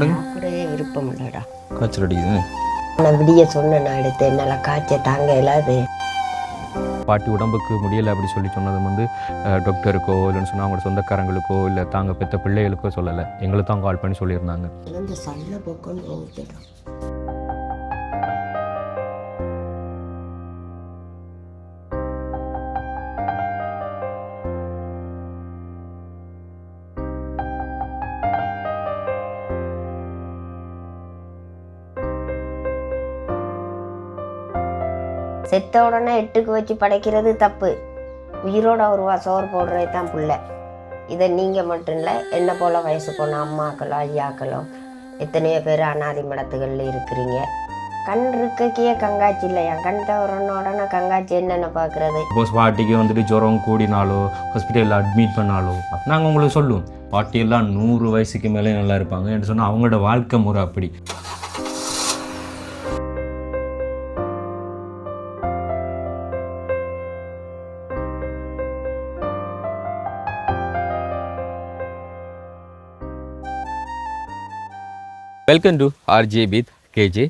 சாப்பிடுங்க. சாப்பிடவே விருப்பம் இல்லைடா. காய்ச்சல் அடிக்குது நான் விடிய சொன்னேன் நான் எடுத்து என்னால் காய்ச்ச தாங்க இல்லாது பாட்டி உடம்புக்கு முடியலை அப்படி சொல்லி சொன்னது வந்து டாக்டருக்கோ இல்லைன்னு சொன்னால் அவங்களோட சொந்தக்காரங்களுக்கோ இல்லை தாங்க பெற்ற பிள்ளைகளுக்கோ சொல்லலை. எங்களுக்கு தான் கால் பண்ணி சொல்லியிருந்தாங்க. இந்த சல்ல போக்கன்னு செத்த உடனே எட்டுக்கு வச்சு படைக்கிறது தப்பு. உயிரோட ஒருவா சோறு போடுறது தான் பிள்ளை. இதை நீங்கள் மட்டும் இல்லை என்ன போல் வயசு போன அம்மாக்களோ ஐயாக்களோ எத்தனையோ பேர் அனாதி மடத்துகளில் இருக்கிறீங்க. கண் இருக்கக்கே கங்காச்சி இல்லையா கண் தவறன உடனே கங்காச்சி என்னென்ன பார்க்குறது சப்போஸ் பாட்டிக்கு வந்துட்டு ஜுரம் கூடினாலோ ஹாஸ்பிட்டலில் அட்மிட் பண்ணாலோ நாங்கள் உங்களுக்கு சொல்லுவோம். பாட்டியெல்லாம் நூறு வயசுக்கு மேலே நல்லா இருப்பாங்க. என்று சொன்னால் அவங்களோட வாழ்க்கை முறை அப்படி. Welcome to RJ with KJ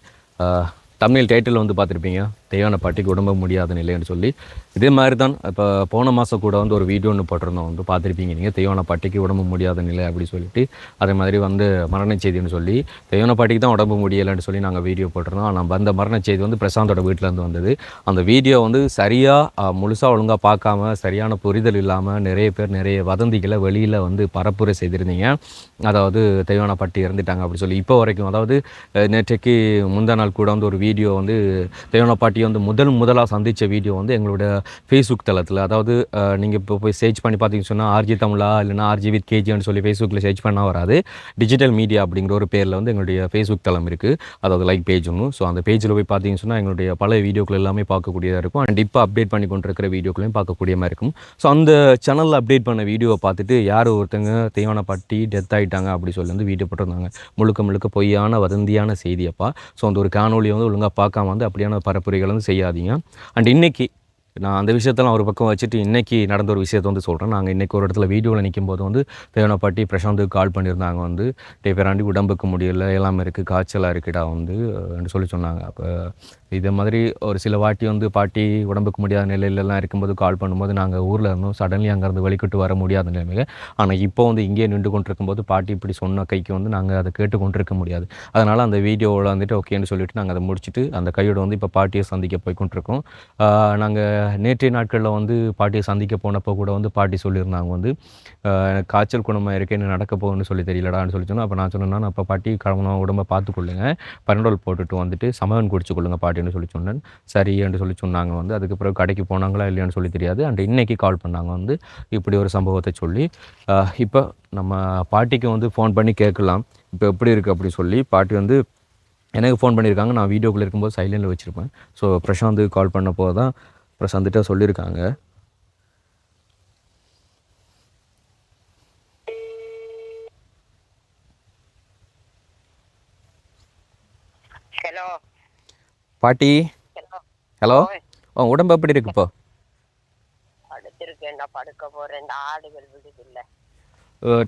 Tamil title வந்து பார்த்துருப்பீங்க. தேவையான பாட்டிக்கு உடம்பு முடியாத நிலைன்னு சொல்லி இதே மாதிரி தான் இப்போ போன மாதம் கூட வந்து ஒரு வீடியோ ஒன்று போட்டிருந்தோம். வந்து பார்த்துருப்பீங்க. நீங்கள் தேவையான பாட்டிக்கு உடம்பு முடியாத நிலை அப்படி சொல்லிட்டு அதே மாதிரி வந்து மரண செய்தின்னு சொல்லி தேவையான பாட்டிக்கு தான் உடம்பு முடியலைன்னு சொல்லி நாங்கள் வீடியோ போட்டிருந்தோம். ஆனால் அந்த மரண செய்தி வந்து பிரசாந்தோட வீட்டிலேருந்து வந்தது. அந்த வீடியோ வந்து சரியாக முழுசாக ஒழுங்காக பார்க்காம சரியான புரிதல் இல்லாமல் நிறைய பேர் நிறைய வதந்திகளை வெளியில் வந்து பரப்புரை செய்திருந்தீங்க. அதாவது தெய்வான பட்டி இறந்துட்டாங்க அப்படி சொல்லி. இப்போ வரைக்கும் அதாவது நேற்றைக்கு முந்தா நாள் கூட வந்து ஒரு வீடியோ வந்து தெய்வான பாட்டி வந்து முதல் முதலாக சந்தித்த வீடியோ வந்து எங்களோட ஃபேஸ்புக் தளத்தில். அதாவது நீங்கள் இப்போ போய் சர்ச் பண்ணி பார்த்தீங்கன்னு சொன்னால் ஆர்ஜி தமிழா இல்லைனா ஆர்ஜி வித் கேஜின்னு சொல்லி ஃபேஸ்புக்கில் சர்ச் பண்ணால் வராது. டிஜிட்டல் மீடியா அப்படிங்கிற ஒரு பேரில் வந்து எங்களுடைய ஃபேஸ்புக் தளம் இருக்குது அதாவது லைக் பேஜ் ஒன்று ஸோ அந்த பேஜில் போய் பார்த்தீங்கன்னு சொன்னால் எங்களுடைய பழைய வீடியோக்கள் எல்லாமே பார்க்கக்கூடியதாக இருக்கும். அண்ட் இப்போ அப்டேட் பண்ணி கொண்டிருக்கிற வீடியோக்களையும் பார்க்கக்கூடிய மாதிரி இருக்கும். ஸோ அந்த சேனலில் அப்டேட் பண்ண வீடியோவை பார்த்துட்டு யார் ஒருத்தங்க தேவான பட்டி டெத் ஆகிட்டாங்க அப்படி சொல்லி வந்து வீடியோ போட்டிருந்தாங்க. முழுக்க முழுக்க பொய்யான வதந்தியான செய்தியப்பா ஸோ அந்த ஒரு காணொலியை வந்து ஒழுங்காக பார்க்காம வந்து அப்படியான பரப்புரைகள் வந்து செய்யாதீங்க. அண்ட் இன்னைக்கு நான் அந்த விஷயத்தெல்லாம் ஒரு பக்கம் வச்சுட்டு இன்றைக்கி நடந்த ஒரு விஷயத்தை வந்து சொல்கிறேன் நாங்கள் இன்றைக்கி ஒரு இடத்துல வீடியோவில் நிற்கும் போது வந்து தேவனப்பாட்டி பிரசாந்துக்கு கால் பண்ணியிருந்தாங்க வந்து டே பேராண்டி உடம்புக்கு முடியல எல்லாமே இருக்குது காய்ச்சலாக இருக்குடா வந்து சொல்லி சொன்னாங்க. அப்போ இதே மாதிரி ஒரு சில வாட்டி வந்து பாட்டி உடம்புக்கு முடியாத நிலையிலலாம் இருக்கும்போது கால் பண்ணும்போது நாங்கள் ஊரில் இருந்தோம். சடன்லி அங்கேருந்து வெளிக்கிட்டு வர முடியாத நிலைமையில. ஆனால் இப்போ வந்து இங்கே நின்று கொண்டிருக்கும்போது பாட்டி இப்படி சொன்ன கைக்கு வந்து நாங்கள் அதை கேட்டு கொண்டிருக்க முடியாது. அதனால் அந்த வீடியோவில் வந்துட்டு ஓகேன்னு சொல்லிட்டு நாங்கள் அதை முடிச்சுட்டு அந்த கையோட வந்து இப்போ பாட்டியை சந்திக்க போய் கொண்டிருக்கோம் நாங்கள் நேற்றைய நாட்களில் வந்து பாட்டியை சந்திக்க போனப்போ கூட வந்து பாட்டி சொல்லியிருந்தாங்க வந்து எனக்கு காய்ச்சல் குணமாக இருக்கு என்ன நடக்க போகுன்னு சொல்லி தெரியலடான்னு சொல்லி சொன்னோம் அப்போ நான் சொன்னேன்னா அப்போ பாட்டி கிளம்பணும் உடம்ப பார்த்துக்கொள்ளுங்க பரண்டோல் போட்டுட்டு வந்துட்டு சமவன் குடிச்சு கொள்ளுங்க பாட்டின்னு சொல்லி சொன்னேன். சரி என்று சொல்லி சொன்னாங்க வந்து. அதுக்கு பிறகு கடைக்கு போனாங்களா இல்லையான்னு சொல்லி தெரியாது. அண்ட் இன்றைக்கி கால் பண்ணாங்க வந்து. இப்படி ஒரு சம்பவத்தை சொல்லி இப்போ நம்ம பாட்டிக்கு வந்து ஃபோன் பண்ணி கேட்கலாம். இப்போ எப்படி இருக்குது அப்படி சொல்லி பாட்டி வந்து எனக்கு ஃபோன் பண்ணியிருக்காங்க. நான் வீடியோக்குள்ளே இருக்கும்போது சைலண்டில் வச்சுருப்பேன். ஸோ பிரசாந்த் கால் பண்ணப்போ தான் பிரசாந்த்கிட்ட சொல்லியிருக்காங்க. ஹலோ. பாட்டி. ஹலோ. உன் உடம்பு எப்படி இருக்கு இப்போ? படுத்திருக்கேன்டா படுக்க போறேன். ஆடுகள் விடுது இல்ல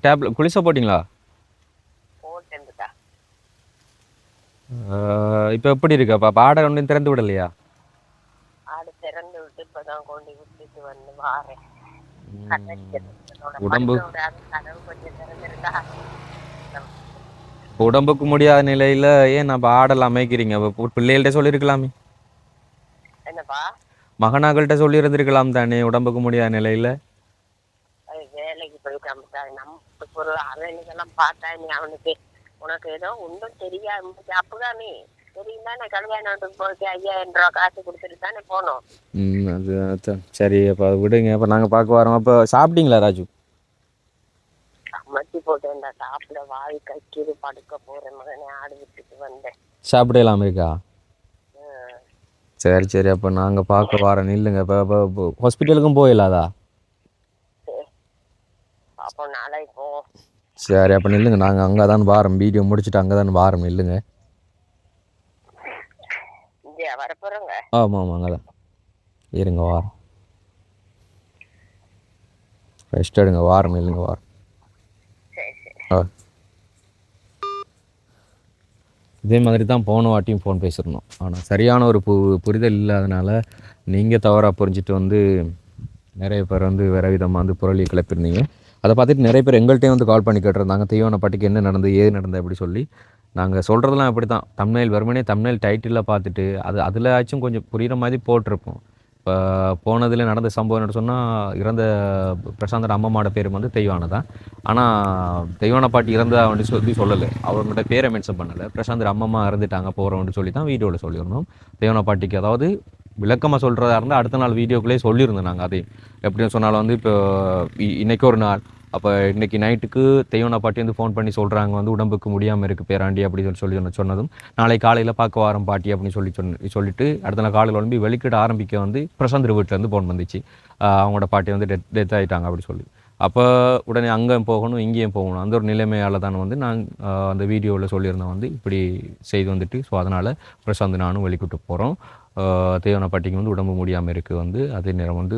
டேப்லெட் குளிசா போட்டிங்களா? போட்டேன்டா இப்போ எப்படி இருக்கு? அப்போ ஆடை ஒன்றும் திறந்து விடலையா? இப்பதான் கொண்டு விட்டுட்டு வந்து வாரேன். உடம்பு உடம்புக்கு முடியாத நிலையில் ஏன் நம்ம ஆடெல்லாம் அமைக்கிறீங்க? அப்ப பிள்ளைகள்கிட்ட சொல்லியிருக்கலாமே என்னப்பா? மகனாக்கள்கிட்ட சொல்லியிருந்திருக்கலாம் தானே உடம்புக்கு முடியாத நிலையில்? வேலைக்கு போயிட்டு நம்ம ஒரு அவனுக்கெல்லாம் பார்த்தா நீ அவனுக்கு உனக்கு ஏதோ ஒன்றும் தெரியாது அப்பதானே தெரியும்? தானே கல்யாணத்துக்கு போய் ஐயாயிரம் ரூபா காசு கொடுத்துட்டு தானே போனோம். ம் அது அதான். சரி அப்போ விடுங்க. அப்போ நாங்கள் பார்க்க வரோம். அப்போ சாப்பிட்டீங்களா ராஜு? சமைச்சு போட்டேன்டா. சாப்பிட வாய் கக்கிது படுக்க போறேன் மகனே ஆடு விட்டுட்டு வந்தேன். சாப்பிடலாம் இருக்கா சரி சரி. அப்போ நாங்கள் பார்க்க வரோம் நில்லுங்க. இப்போ இப்போ ஹாஸ்பிட்டலுக்கும் போயிடலாதா அப்போ நாளைக்கு போ. சரி அப்போ நில்லுங்க. நாங்கள் அங்கே தான் வாரம். வீடியோ முடிச்சுட்டு அங்கே தான் வாரம். நில்லுங்க. வரப்போறோங்க ஆமாம் ஆமாம் அங்கே தான் இருங்க வாரம். ரெஸ்ட் எடுங்க வாரம் நில்லுங்க வாரம். ஆ. இதே மாதிரி தான் போன வாட்டியும் ஃபோன் பேசியிருந்தோம் ஆனால் சரியான ஒரு பு புரிதல் இல்லாதனால நீங்கள் தவறாக புரிஞ்சுட்டு வந்து நிறைய பேர் வந்து வேறு விதமாக வந்து புரளி கிளப்பியிருந்தீங்க. அதை பார்த்துட்டு நிறைய பேர் எங்கள்கிட்டயும் வந்து கால் பண்ணி கேட்டிருந்தாங்க. தீவன பாட்டிக்கு என்ன நடந்தது ஏது நடந்தது அப்படி சொல்லி. நாங்கள் சொல்கிறதெல்லாம் அப்படி தான் தமிழ் வெறுமனே தமிழ் டைட்டிலில் பார்த்துட்டு அது அதில் ஆச்சும் கொஞ்சம் புரிகிற மாதிரி போட்டிருப்போம். இப்போ போனதில் நடந்த சம்பவம் என்ன சொன்னால் இறந்த பிரசாந்தோட அம்மாவோட பேர் வந்து தெய்வானை தான் ஆனால் தெய்வான பாட்டி இறந்தா வந்து சொல்லி சொல்லலை. அவங்களோட பேரை மென்ஷன் பண்ணலை. பிரசாந்தர் அம்மம்மா இறந்துட்டாங்க போகிறோம்னு சொல்லி தான் வீடியோவில் சொல்லியிருந்தோம். தெய்வான பாட்டிக்கு அதாவது விளக்கமாக சொல்கிறதா இருந்தால் அடுத்த நாள் வீடியோக்குள்ளேயே சொல்லியிருந்தோம் நாங்கள் அதையும். எப்படின்னு சொன்னாலும் வந்து இப்போ இ- இன்னைக்கு ஒரு நாள் அப்போ இன்றைக்கி நைட்டுக்கு தெய்வனா பாட்டி வந்து ஃபோன் பண்ணி சொல்கிறாங்க வந்து உடம்புக்கு முடியாமல் இருக்குது பேராண்டி அப்படின்னு சொல்லி சொல்லி சொன்ன- சொன்னதும் நாளை காலையில் பார்க்க வாரம் பாட்டி அப்படின்னு சொல்லி சொன்ன சொல்லிட்டு அடுத்த நாள் காலையில் உடம்பி வெளிக்கிட ஆரம்பிக்க வந்து பிரசாந்த் வீட்டிலேருந்து ஃபோன் வந்துச்சு. அவங்களோட பாட்டி வந்து டெத் டெத் ஆகிட்டாங்க அப்படின்னு சொல்லி. அப்போ உடனே அங்கே போகணும் இங்கேயும் போகணும். அந்த ஒரு நிலைமையால் தான் வந்து நான் அந்த வீடியோவில் சொல்லியிருந்தேன் வந்து இப்படி செய்து வந்துட்டு ஸோ அதனால் பிரசாந்த் நானும் வெளிக்கிட்டு போகிறோம் தேவன பாட்டிக்கு வந்து உடம்பு முடியாமல் இருக்குது வந்து அதே நேரம் வந்து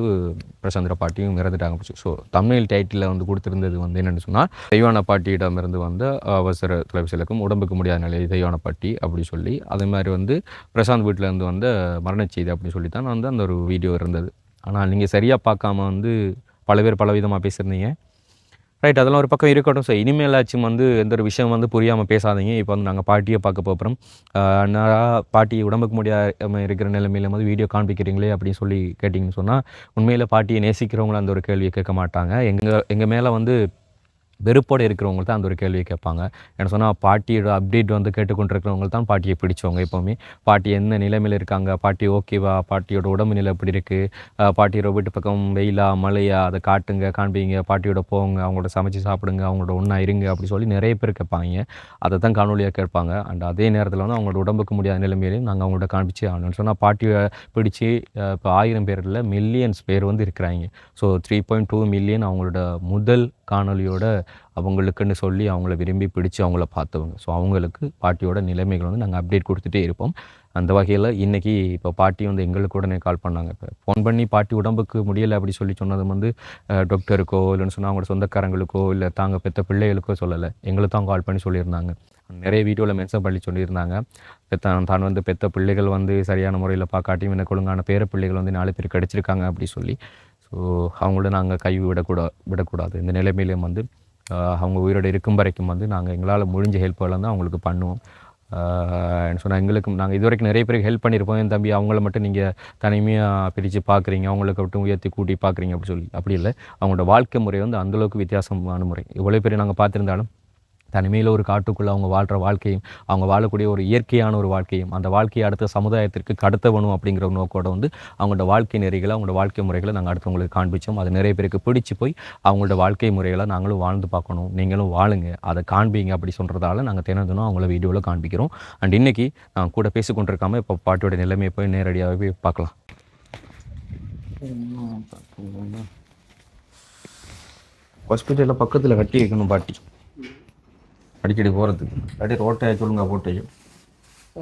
பிரசாந்திர பாட்டியும் இறந்துட்டாங்க. ஸோ தமிழ் டைட்டிலில் வந்து கொடுத்துருந்தது வந்து என்னென்னு சொன்னால் தெய்வான பாட்டியிடமிருந்து வந்த அவசர தொலைபேசியிலக்கும் உடம்புக்கு முடியாத நிலை தெய்வான பாட்டி அப்படி சொல்லி அதே மாதிரி வந்து பிரசாந்த் வீட்டில் இருந்து வந்த மரணச்செய்தி அப்படின்னு சொல்லி தான் வந்து அந்த ஒரு வீடியோ இருந்தது. ஆனால் நீங்கள் சரியாக பார்க்காம வந்து பல பேர் பல விதமாக பேசியிருந்தீங்க. ரைட் அதெல்லாம் ஒரு பக்கம் இருக்கட்டும். ஸோ இனிமேலாச்சும் வந்து எந்த ஒரு விஷயம் வந்து புரியாமல் பேசாதீங்க. இப்போ வந்து நாங்கள் பாட்டியை பார்க்க போகிறோம் அண்ணா பாட்டி உடம்புக்கு முடியாமல் இருக்கிற நிலைமையில வந்து வீடியோ காண்பிக்கிறீங்களே அப்படின்னு சொல்லி கேட்டிங்கன்னு சொன்னால் உண்மையில் பாட்டியை நேசிக்கிறவங்கள அந்த ஒரு கேள்வியை கேட்க மாட்டாங்க. எங்கள் எங்கள் மேலே வந்து வெறுப்போடு இருக்கிறவங்க தான் அந்த ஒரு கேள்வியை கேட்பாங்க. என்ன சொன்னால் பாட்டியோட அப்டேட் வந்து கேட்டுக்கொண்டிருக்கிறவங்க தான் பாட்டியை பிடிச்சவங்க எப்போவுமே. பாட்டி என்ன நிலைமையில் இருக்காங்க? பாட்டி ஓகேவா பாட்டியோட உடம்பு நிலை எப்படி இருக்குது பாட்டியோட வீட்டு பக்கம் வெயிலா மழையா? அதை காட்டுங்க காண்பீங்க. பாட்டியோட போங்க அவங்களோட சமைச்சு சாப்பிடுங்க அவங்களோட ஒன்றா இருங்க அப்படி சொல்லி நிறைய பேர் கேட்பாங்க. அதை தான் காணொலியாக கேட்பாங்க. அண்ட் அதே நேரத்தில் வந்து அவங்களோட உடம்புக்கு முடியாத நிலைமையிலையும் நாங்கள் அவங்கள்ட்ட காண்பிச்சு ஆகணும்னு சொன்னால் பாட்டியை பிடிச்சி இப்போ ஆயிரம் பேரில் மில்லியன்ஸ் பேர் வந்து இருக்கிறாங்க. So three point two million அவங்களோட முதல் காணொலியோட அவங்களுக்குன்னு சொல்லி அவங்கள விரும்பி பிடிச்சி அவங்கள பார்த்தவங்க. ஸோ அவங்களுக்கு பாட்டியோட நிலைமைகள் வந்து நாங்கள் அப்டேட் கொடுத்துட்டே இருப்போம். அந்த வகையில் இன்றைக்கி இப்போ பாட்டி வந்து எங்களுக்கு உடனே கால் பண்ணாங்க. இப்போ ஃபோன் பண்ணி பாட்டி உடம்புக்கு முடியலை அப்படி சொல்லி சொன்னது வந்து டாக்டருக்கோ இல்லைன்னு சொன்னால் அவங்களோட சொந்தக்காரங்களுக்கோ இல்லை தாங்க பெற்ற பிள்ளைகளுக்கோ சொல்லலை. எங்களுக்கு தான் கால் பண்ணி சொல்லியிருந்தாங்க. நிறைய வீடியோவில் மென்ஷன் பண்ணி சொல்லியிருந்தாங்க. பெத்த தான் வந்து பெத்த பிள்ளைகள் வந்து சரியான முறையில் பார்க்காட்டியும் எனக்கு ஒழுங்கான பேர பிள்ளைகள் வந்து நாலு பேர் கிடச்சிருக்காங்க அப்படி சொல்லி. அவங்கள நாங்கள் கை விடக்கூடா விடக்கூடாது. இந்த நிலைமையிலையும் வந்து அவங்க உயிரோடு இருக்கும் வரைக்கும் வந்து நாங்கள் எங்களால் முடிஞ்ச ஹெல்ப்புகளை தான் அவங்களுக்கு பண்ணுவோம். சொன்னால் எங்களுக்கு நாங்கள் இது வரைக்கும் நிறைய பேருக்கு ஹெல்ப் பண்ணியிருப்போம். என் தம்பி அவங்கள மட்டும் நீங்கள் தனிமையாக பிரித்து பார்க்குறீங்க அவங்களுக்கு மட்டும் உயர்த்தி கூட்டி பார்க்குறீங்க அப்படி சொல்லி. அப்படி இல்லை. அவங்களோட வாழ்க்கை முறை வந்து அந்தளவுக்கு வித்தியாசமான முறை. இவ்வளோ பேர் நாங்கள் பார்த்துருந்தாலும் தனிமையில் ஒரு காட்டுக்குள்ளே அவங்க வாழ்கிற வாழ்க்கையும் அவங்க வாழக்கூடிய ஒரு இயற்கையான ஒரு வாழ்க்கையும் அந்த வாழ்க்கையை அடுத்த சமுதாயத்திற்கு கடத்தவணும் அப்படிங்கிற நோக்கோட வந்து அவங்களோட வாழ்க்கை நெறிகளை அவங்களோட வாழ்க்கை முறைகளை நாங்கள் அடுத்தவங்களுக்கு காண்பிச்சோம். அது நிறைய பேருக்கு பிடிச்சி போய் அவங்களோட வாழ்க்கை முறைகளை நாங்களும் வாழ்ந்து பார்க்கணும். நீங்களும் வாழுங்க. அதை காண்பீங்க அப்படி சொல்கிறதால நாங்கள் தினதினம் அவங்கள வீடியோவில் காண்பிக்கிறோம். அண்ட் இன்றைக்கி நான் கூட பேசிக்கொண்டிருக்காம இப்போ பாட்டியோட நிலைமையை போய் நேரடியாகவே போய் பார்க்கலாம். ஹாஸ்பிட்டலில் பக்கத்தில் கட்டி வைக்கணும் பாட்டி. அடிக்கடி போகிறதுக்கு அடி ரோட்டை சொல்லுங்க போட்டு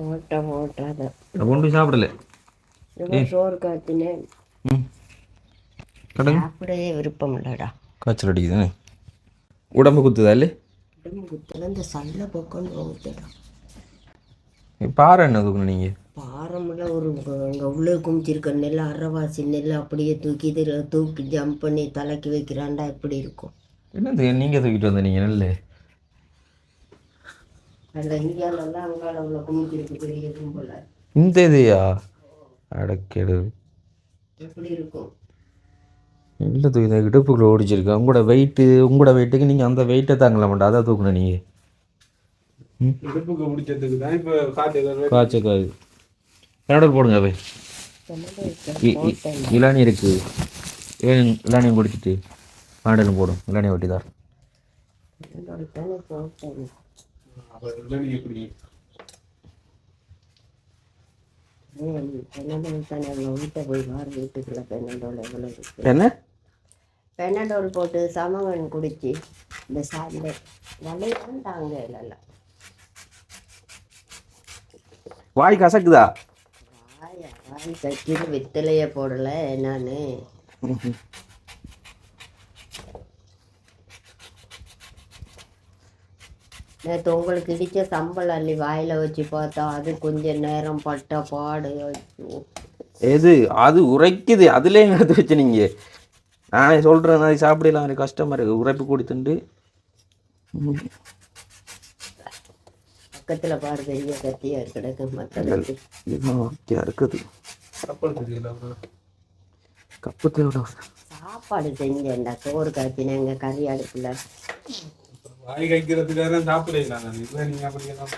ஓட்ட ஓட்டாத அதை கொண்டு சாப்பிடல. சோறு காத்தினேன் சாப்பிடவே விருப்பம் இல்லைடா. காய்ச்சல் அடிக்குதுன்னு. உடம்பு குத்துதா இல்லை? உடம்பு குத்துல இந்த சல்ல பக்கம்னு ஊத்துடா பாறை என்ன தூக்கணும் நீங்கள் பாரமில்ல ஒரு அங்கே உள்ளே குமிச்சிருக்க நெல் அரைவாசி நெல் அப்படியே தூக்கி தூக்கி ஜம்ப் பண்ணி தலைக்கு வைக்கிறான்டா எப்படி இருக்கும். என்னது நீங்கள் தூக்கிட்டு வந்த நீங்கள் நெல் அந்த இந்தியாவிலலாம் அங்கால உள்ள குமிச்சிருக்கு பெரிய கும்பல. இந்த இதையா? அடக்கெடு எப்படி இருக்கும்? இல்லை தூக்கி இந்த இடுப்புக்குள்ள ஓடிச்சிருக்கு. உங்களோட வெயிட்டு உங்களோட வெயிட்டுக்கு நீங்கள் அந்த வெயிட்டை தாங்கல மாட்டா அதான் தூக்கணும் நீங்கள் இடுப்புக்கு பிடிச்சதுக்கு தான் இப்போ காய்ச்சல் காய் என்னோட போடுங்க இ- இளநீ இருக்கு. இளநீ இளநியும் குடிச்சிட்டு மாடலும் போடும். இளநியை வெட்டிதார் எப்படி வீட்டுக்குள்ள பெண்ணடோல் எவ்வளோ இருக்கு என்ன? பெண்ணடோல் போட்டு சமவன் குடிச்சு இந்த சாப்பிட. வலையெல்லாம் தாங்க இல்லைல்ல. வாய் கசக்குதா? வாயா வாய் கட்டிட்டு வெத்தலையே போடல என்னான்னு. நேற்று உங்களுக்கு இடிச்ச சம்பளம் அள்ளி வாயில வச்சு பார்த்தா அது கொஞ்ச நேரம் பட்ட பாடு. ஐயோ. எது? அது உரைக்குது. அதுலேயே எடுத்து வச்சு நீங்கள் நானே சொல்கிறேன் அது சாப்பிடலாம். எனக்கு கஷ்டமாக இருக்குது உரைப்பு கொடுத்துட்டு பக்கத்துல பாரு பெரிய கத்தியா கிடக்கு மற்ற ஓகே இருக்குது. கப்பு தேவை சாப்பாடு செஞ்சேன்டா. சோறு காய்ச்சினேங்க கறி அடுப்புல. வாய் கைக்கிறதுக்காக சாப்பிடல. நான் இல்லை நீங்க அப்படி எல்லாம்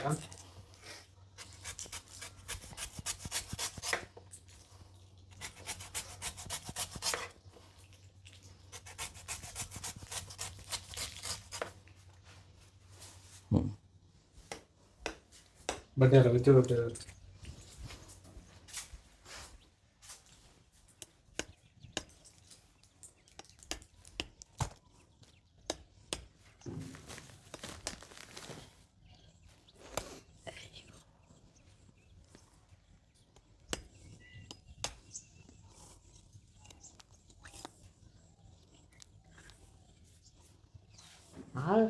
பட்டியால வச்சு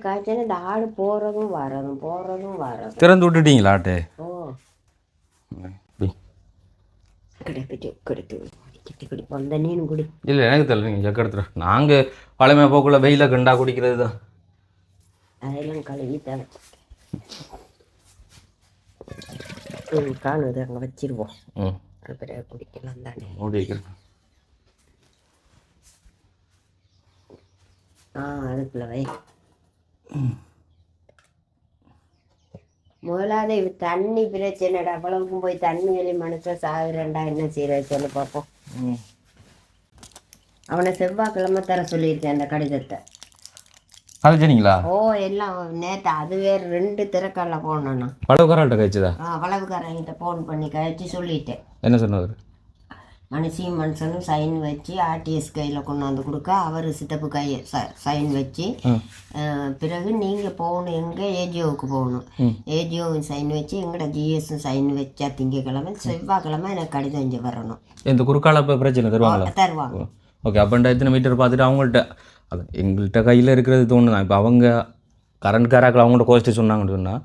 காய்ச்சல் இந்த ஆடு போறதும் வரதும் போறதும் வரதும் திறந்து விட்டுட்டீங்களா ஆட்டே? ஓ. கிடப்பிட்டு கிடத்து வந்த நீனும் குடி இல்லை எனக்கு தெரியல நீங்கள் ஜக்க எடுத்துரு. நாங்கள் பழமையாக போக்குள்ள வெயில கண்டா குடிக்கிறது தான். அதெல்லாம் கழுவி தான் காணுது அங்கே வச்சிருவோம். ம். பிறகு குடிக்கலாம் தானே. மூடி வைக்கிறேன். ஆ அதுக்குள்ள வை. முதலாவது தண்ணி பிரச்சனைடா. அவ்வளவுக்கும் போய் தண்ணி வெளி மனுஷன் சாகுறேன்டா. என்ன செய்யற சொல்லு பார்ப்போம் அவனை செவ்வாய்க்கிழமை தர சொல்லியிருக்கேன் அந்த கடிதத்தை. கழிச்சினீங்களா ஓ எல்லாம் நேற்று அது வேறு ரெண்டு திறக்கால போனேண்ணா பழவுக்காரர்கிட்ட கழிச்சதா? ஆ வளவுக்காரங்கிட்ட ஃபோன் பண்ணி கழிச்சு சொல்லிட்டேன். என்ன சொன்னவர் மனுஷியும் மனுஷனும் சைன் வச்சு ஆர்டிஎஸ் கையில் கொண்டாந்து கொடுக்க அவர் சித்தப்பு கையை சைன் வச்சு பிறகு நீங்கள் போகணும் எங்கே ஏஜிஓவுக்கு போகணும் ஏஜிஓவும் சைன் வச்சு எங்கட ஜிஎஸும் சைன் வச்சா திங்கக்கிழமை செவ்வாய்க்கிழமை எனக்கு கடிதம் இங்கே வரணும் இந்த குறுக்கால பிரச்சனை தருவாங்களா தருவாங்க ஓகே அப்போ எத்தனை மீட்டர் பார்த்துட்டு அவங்கள்ட்ட அது எங்கள்கிட்ட கையில் இருக்கிறது தோணுதான் இப்போ அவங்க கரண்ட் காராக்கள் அவங்கள்ட்ட கோஸ்ட்டு சொன்னாங்கன்னு சொன்னால்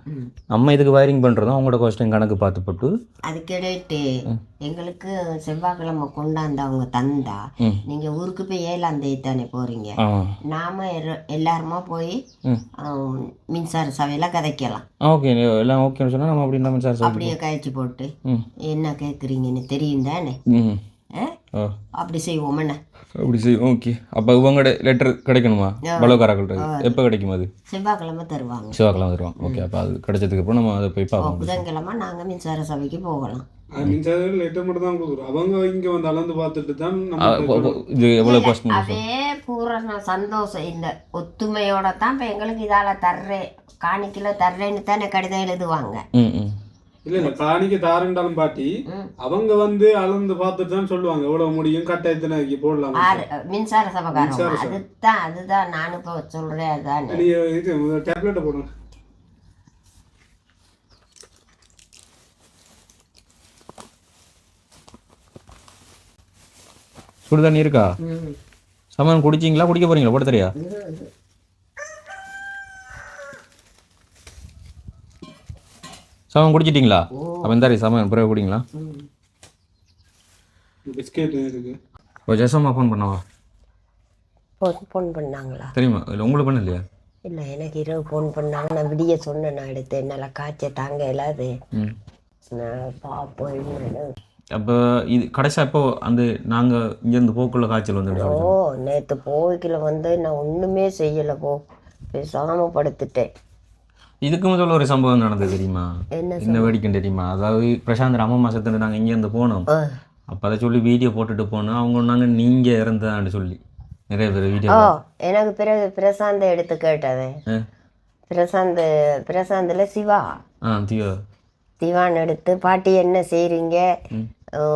நம்ம இதுக்கு வயரிங் பண்ணுறதும் அவங்களோட கோஸ்ட்டையும் கணக்கு பார்த்து போட்டு அதுக்கிடையிட்டு எங்களுக்கு செவ்வாய்க்கிழமை கொண்டாந்து அவங்க தந்தா. நீங்கள் ஊருக்கு போய் ஏழாம் தேதி தானே போகிறீங்க நாம எல்லாருமா போய் மின்சார சபையில் கதைக்கலாம். ஓகே எல்லாம் ஓகேன்னு சொன்னால் நம்ம அப்படி நம்ம சார் சொல்லி அப்படியே கழிச்சு போட்டு என்ன கேட்குறீங்கன்னு தெரியும் தானே? அப்படி செய்வோம் என்ன? அப்படி செய்யும் ஓகே அப்போ இவங்களோட லெட்டர் கிடைக்கணுமா? பலோக்காராக்கள்கிட்ட எப்போ கிடைக்கும் அது? செவ்வாய்க்கிழமை தருவாங்க. சிவாக்கெல்லாம் வருவாங்க ஓகே அப்போ அது கிடைச்சதுக்கு அப்புறம் நம்ம அதை போய் பார்ப்போம். புதன்கிழமை நாங்கள் மின்சார சபைக்கு போகலாம். சந்தோஷம் இந்த ஒத்துமையோட தான் இப்போ எங்களுக்கு இதால தர்றேன் காணிக்கில தர்றேன்னு தானே கடிதம் எழுதுவாங்க. இல்ல இந்த காணிக்கு தாரண்டாலும் பாட்டி. அவங்க வந்து அளந்து பார்த்துட்டு தான் சொல்லுவாங்க. எவ்வளவு முடியும்? கட்ட எத்தனை போடலாம்? ஆறு மின்சார சபைக்காரங்க அதுதான் அதுதான் நான் இப்போ சொல்றேன் அதானே. நீ இது டேப்லெட்டை போடுங்க சுடு தண்ணி இருக்கா. சமன் குடிச்சிங்களா? குடிக்க போறீங்களா? போட தெரியா? சமன் குடிச்சிட்டிங்களா? அப்போ இந்த சமன் பிறகு குடிங்களா. பிஸ்கெட் இருக்கு. இப்போ ஜெசம்மா ஃபோன் பண்ணவா? ஃபோன் ஃபோன் பண்ணாங்களா? தெரியுமா? இல்லை உங்களுக்கு பண்ண இல்லையா? இல்லை எனக்கு இரவு ஃபோன் பண்ணாங்க. நான் விடிய சொன்னேன் நான் எடுத்து என்னால் காய்ச்ச தாங்க இல்லாது நான் பார்ப்போம். அப்போ இது கடைசியாக இப்போ அந்த நாங்கள் இங்கேருந்து போக்குள்ள காய்ச்சல் வந்து ஓ நேற்று போய்க்கில் வந்து நான் ஒன்றுமே செய்யலை போ. பேசாமல் படுத்துட்டேன். இதுக்கு முதல்ல ஒரு சம்பவம் நடந்தது தெரியுமா? என்ன வேடிக்கை தெரியுமா? அதாவது பிரசாந்த் அம்மா மாசத்துல நாங்கள் இங்கேருந்து போனோம். அப்போ அதை சொல்லி வீடியோ போட்டுட்டு போனோம். அவங்க நாங்கள் நீங்கள் இறந்தான்னு சொல்லி. நிறைய பேர் வீடியோ எனக்கு பிறகு பிரசாந்தை எடுத்து கேட்டவன் ஆ. பிரசாந்த் பிரசாந்தில் சிவா. ஆ தியோ. திவான் எடுத்து பாட்டி என்ன செய்கிறீங்க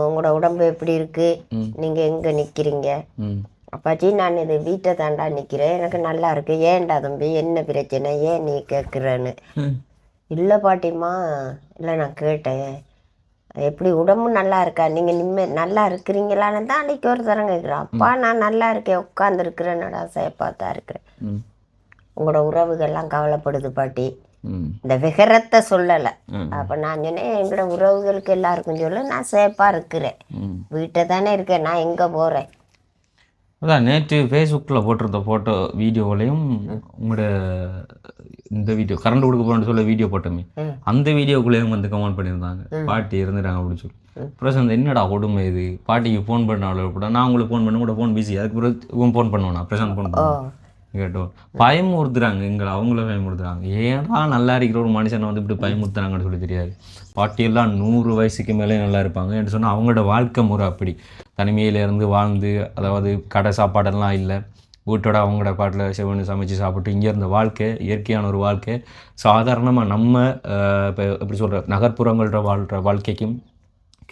உங்களோட உடம்பு எப்படி இருக்கு. நீங்கள் எங்கே நிற்கிறீங்க அப்பாச்சி நான் இது வீட்டை தாண்டா நிற்கிறேன் எனக்கு நல்லா இருக்கு. ஏன்டா தம்பி? என்ன பிரச்சனை? ஏன் நீ கேட்குறேன்னு. இல்லை பாட்டிம்மா. இல்லை நான் கேட்டேன். எப்படி? உடம்பு நல்லா இருக்கா? நீங்கள் நிம்ம நல்லா இருக்கிறீங்களான்னு தான் அன்றைக்கி ஒரு தரம் கேட்குறேன் அப்பா நான் நல்லா இருக்கேன். உட்காந்துருக்கிறேன்னடா சேப்பாக தான் இருக்கிறேன். உங்களோட உறவுகள்லாம் கவலைப்படுது பாட்டி. இந்த விகரத்தை சொல்லலை. அப்போ நான் சொன்னேன் எங்களோட உறவுகளுக்கு எல்லாருக்கும் சொல்ல. நான் சேஃபாக இருக்கிறேன். வீட்டை தானே இருக்கேன். நான் எங்கே போகிறேன் அதான் நேற்று ஃபேஸ்புக்கில் போட்டிருந்த ஃபோட்டோ வீடியோவிலையும் உங்களோட இந்த வீடியோ கரண்ட் கொடுக்க போகிறோன்னு சொல்ல வீடியோ போட்டோமே. அந்த வீடியோக்குள்ளேயும் வந்து கமெண்ட் பண்ணியிருந்தாங்க. பாட்டி இருந்துட்டாங்க அப்படின்னு சொல்லி. பிரசாந்த் என்னடா கொடுமை இது? பாட்டிக்கு ஃபோன் பண்ணாலும் கூட நான் உங்களுக்கு ஃபோன் பண்ண கூட ஃபோன் பிஸி அதுக்கு பிறகு இவன் ஃபோன் பண்ணுவேன்? பிரசாந்த் ஃபோன் பண்ணுவேன்? கேட்டோம் பயமுறுத்துறாங்க எங்களை அவங்கள பயமுறுத்துறாங்க. ஏன்டா நல்லா இருக்கிற ஒரு மனுஷனை வந்து இப்படி பயமுறுத்துறாங்கன்னு சொல்லி தெரியாது. பாட்டியெல்லாம் நூறு வயசுக்கு மேலே நல்லா இருப்பாங்க. என்று சொன்னால் அவங்களோட வாழ்க்கை முறை அப்படி. தனிமையிலேருந்து வாழ்ந்து அதாவது கடை சாப்பாடெல்லாம் இல்லை. வீட்டோட அவங்களோட பாட்டில் செவனு சமைச்சு சாப்பிட்டு இங்கே இருந்த வாழ்க்கை இயற்கையான ஒரு வாழ்க்கை. சாதாரணமாக நம்ம இப்போ எப்படி சொல்கிற நகர்ப்புறங்கள்ற வாழ்கிற வாழ்க்கைக்கும்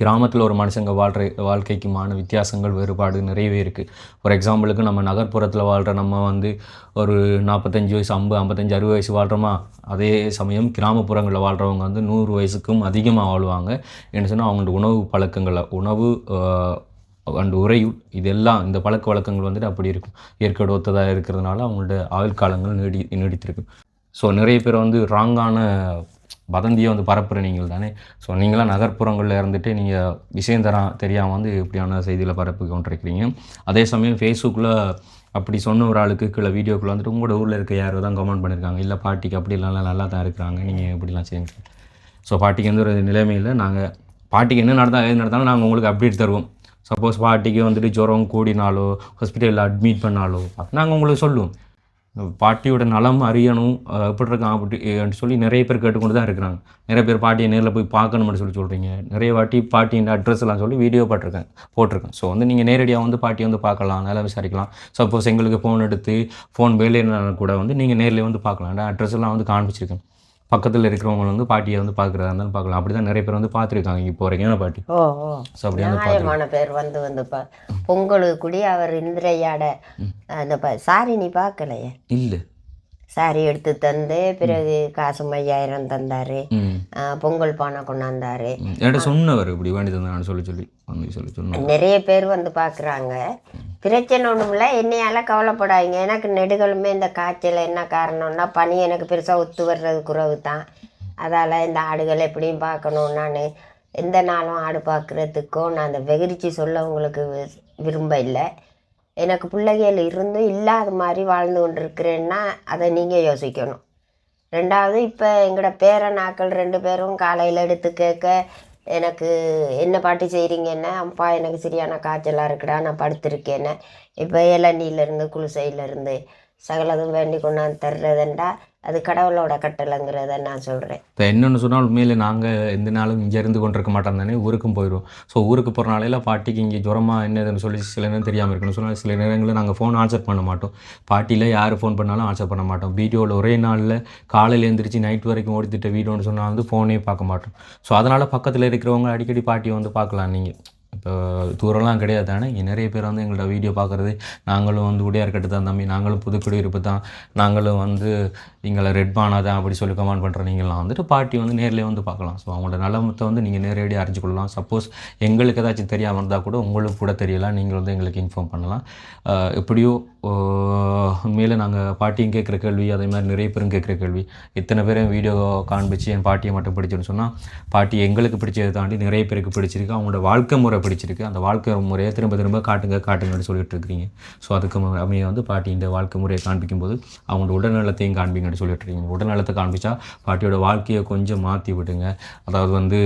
கிராமத்தில் ஒரு மனுஷங்க வாழ்கிற வாழ்க்கைக்குமான வித்தியாசங்கள் வேறுபாடு நிறையவே இருக்குது ஃபார் எக்ஸாம்பிளுக்கு நம்ம நகர்ப்புறத்தில் வாழ்கிற நம்ம வந்து ஒரு நாற்பத்தஞ்சு வயசு ஐம்பது ஐம்பத்தஞ்சு அறுபது வயசு வாழ்கிறோமா அதே சமயம் கிராமப்புறங்களில் வாழ்கிறவங்க வந்து நூறு வயசுக்கும் அதிகமாக வாழ்வாங்க. என்ன சொன்னால் அவங்களோட உணவு பழக்கங்களை உணவு அண்ட் உரை இதெல்லாம் இந்த பழக்க வழக்கங்கள் வந்துட்டு அப்படி இருக்கும். இயற்கையோட ஒத்ததாக இருக்கிறதுனால அவங்களோட ஆயுள் காலங்கள் நீடி நீடித்திருக்கும். ஸோ நிறைய பேர் வந்து ராங்கான வதந்தியை வந்து பரப்புற நீங்கள் தானே. ஸோ நீங்களாம் நகர்ப்புறங்களில் இருந்துட்டு நீங்கள் விஷயம் தரா தெரியாமல் வந்து இப்படியான செய்திகளை பரப்பி கொண்டிருக்கிறீங்க. அதே சமயம் ஃபேஸ்புக்கில் அப்படி சொன்ன ஒரு ஆளுக்கு கீழே வீடியோக்குள்ளே வந்துட்டு உங்களோட ஊரில் இருக்க யாரோ தான் கமெண்ட் பண்ணியிருக்காங்க இல்லை பாட்டிக்கு அப்படி நல்லா தான் இருக்கிறாங்க. நீங்கள் இப்படிலாம் செய்யுங்க. ஸோ பாட்டிக்கு எந்த ஒரு நிலைமையில் நாங்கள் பாட்டிக்கு என்ன நடந்தால் எது நடந்தாலும் நாங்கள் உங்களுக்கு அப்டேட் தருவோம். சப்போஸ் பாட்டிக்கு வந்துட்டு ஜுரம் கூடினாலோ ஹாஸ்பிட்டலில் அட்மிட் பண்ணாலோ நாங்கள் உங்களுக்கு சொல்லுவோம். பாட்டியோட நலம் அறியணும் எப்படி இருக்கான் அப்படி சொல்லி நிறைய பேர் கேட்டுக்கொண்டு தான் இருக்கிறாங்க. நிறைய பேர் பாட்டியை நேரில் போய் பார்க்கணும்னு சொல்லி சொல்கிறீங்க நிறைய வாட்டி பாட்டியின் அட்ரஸ்லாம் எல்லாம் சொல்லி வீடியோ போட்டிருக்கேன் போட்டிருக்கேன். ஸோ வந்து நீங்கள் நேரடியாக வந்து பாட்டியை வந்து பார்க்கலாம் நல்லா விசாரிக்கலாம். சப்போஸ் எங்களுக்கு ஃபோன் எடுத்து ஃபோன் வேலையினா கூட வந்து நீங்கள் நேரில் வந்து பார்க்கலாம். அட்ரஸ்லாம் வந்து காண்பிச்சிருக்கேன். பக்கத்தில் இருக்கிறவங்க வந்து பாட்டியை வந்து பார்க்குறதா இருந்தாலும் பார்க்கலாம். அப்படி தான் நிறைய பேர் வந்து பார்த்துருக்காங்க இப்போ வரைக்கும். பாட்டி? ஓ ஓ. ஸோ அப்படி வந்து நியாயமான பேர் வந்து வந்து பா பொங்கலுக்கு கூடி அவர் இந்திரையாட அந்த ப சாரி நீ பார்க்கலையே? இல்லை. சாரி எடுத்து தந்து பிறகு காசு ஐயாயிரம் தந்தாரு. பொங்கல் பானை கொண்டாந்தாரு. என்கிட்ட சொன்னவர் இப்படி வேண்டி தந்தான்னு சொல்லி சொல்லி வந்து சொல்லி சொன்னவர். நிறைய பேர் வந்து பார்க்குறாங்க பிரச்சனை ஒன்றுமில்ல என்னையால கவலைப்படாதீங்க. எனக்கு நெடுகளுமே இந்த காய்ச்சல் என்ன காரணம்னா பனி எனக்கு பெருசாக ஒத்து வர்றது குறைவு தான் அதால் இந்த ஆடுகள் எப்படியும் பார்க்கணும். நான் எந்த நாளும் ஆடு பார்க்குறதுக்கும் நான் அந்த வெகுரிச்சு சொல்ல உங்களுக்கு விரும்ப இல்லை எனக்கு பிள்ளைகள் இருந்தும் இல்லாத மாதிரி வாழ்ந்து கொண்டிருக்கிறேன்னா அதை நீங்கள் யோசிக்கணும். ரெண்டாவது இப்போ எங்களோட பேரனாக்கள் ரெண்டு பேரும் காலையில் எடுத்து கேட்க எனக்கு என்ன பாட்டு செய்கிறீங்கன்னா அப்பா எனக்கு சரியான காய்ச்சலாக இருக்குடா நான் படுத்திருக்கேன்னு. இப்போ இளநீலேருந்து குளிசையிலேருந்து சகலதும் வேண்டி கொண்டாந்து தர்றதுண்டா. அது கடவுளோட கட்டளைங்கிறத நான் சொல்கிறேன் இப்போ என்னென்னு சொன்னால் உண்மையிலே நாங்கள் எந்த நாளும் இங்கே இருந்து கொண்டிருக்க மாட்டோம் தானே ஊருக்கும் போயிடுவோம் ஸோ ஊருக்கு போகிற நாளையில் பாட்டிக்கு இங்கே ஜுரமாக என்னதுன்னு சொல்லி சில நேரம் தெரியாமல் இருக்கணும். சொன்னால் சில நேரங்களில் நாங்கள் ஃபோன் ஆன்சர் பண்ண மாட்டோம். பாட்டியில் யார் ஃபோன் பண்ணாலும் ஆன்சர் பண்ண மாட்டோம். வீடியோவில் ஒரே நாளில் காலையில் எழுந்திரிச்சு நைட் வரைக்கும் ஓடித்திட்ட வீடியோன்னு சொன்னால் வந்து ஃபோனே பார்க்க மாட்டோம். ஸோ அதனால் பக்கத்தில் இருக்கிறவங்க அடிக்கடி பாட்டியை வந்து பார்க்கலாம் நீங்கள் இப்போ தூரம்லாம் கிடையாது. தானே இங்கே நிறைய பேர் வந்து எங்களோட வீடியோ பார்க்குறது நாங்களும் வந்து உடையார் கட்டு தான் தம்பி நாங்களும் புதுக்குடியிருப்பு தான் நாங்களும் வந்து எங்களை ரெட் பானா தான் அப்படி சொல்லி கமெண்ட் பண்ணுற நீங்களாம் வந்துட்டு பாட்டி வந்து நேரிலே வந்து பார்க்கலாம். ஸோ அவங்களோட நலமத்தை வந்து நீங்கள் நேரடியாக அறிஞ்சு கொள்ளலாம். சப்போஸ் எங்களுக்கு ஏதாச்சும் தெரியாமல் இருந்தால் கூட உங்களுக்கு கூட தெரியலாம். நீங்கள் வந்து எங்களுக்கு இன்ஃபார்ம் பண்ணலாம். எப்படியோ உண்மையில் நாங்கள் பாட்டியும் கேட்குற கேள்வி அதே மாதிரி நிறைய பேரும் கேட்குற கேள்வி. இத்தனை பேரும் வீடியோ காண்பிச்சு என் பாட்டியை மட்டும் பிடிச்சுன்னு சொன்னால் பாட்டி எங்களுக்கு பிடிச்சதை தாண்டி நிறைய பேருக்கு பிடிச்சிருக்கு. அவங்களோட வாழ்க்கை முறை பிடிச்சிருக்கு. அந்த வாழ்க்கை முறையை திரும்ப திரும்ப காட்டுங்க காட்டுங்கன்னு சொல்லிட்டு இருக்கிறீங்க. ஸோ அதுக்கு மு- அமைய வந்து பாட்டி இந்த வாழ்க்கை முறையை காண்பிக்கும் போது அவங்களோட உடல்நலத்தையும் காண்பிங்கன்னு சொல்லிட்டு இருக்கீங்க. உடல்நலத்தை காண்பிச்சா பாட்டியோட வாழ்க்கையை கொஞ்சம் மாற்றி விடுங்க. அதாவது வந்து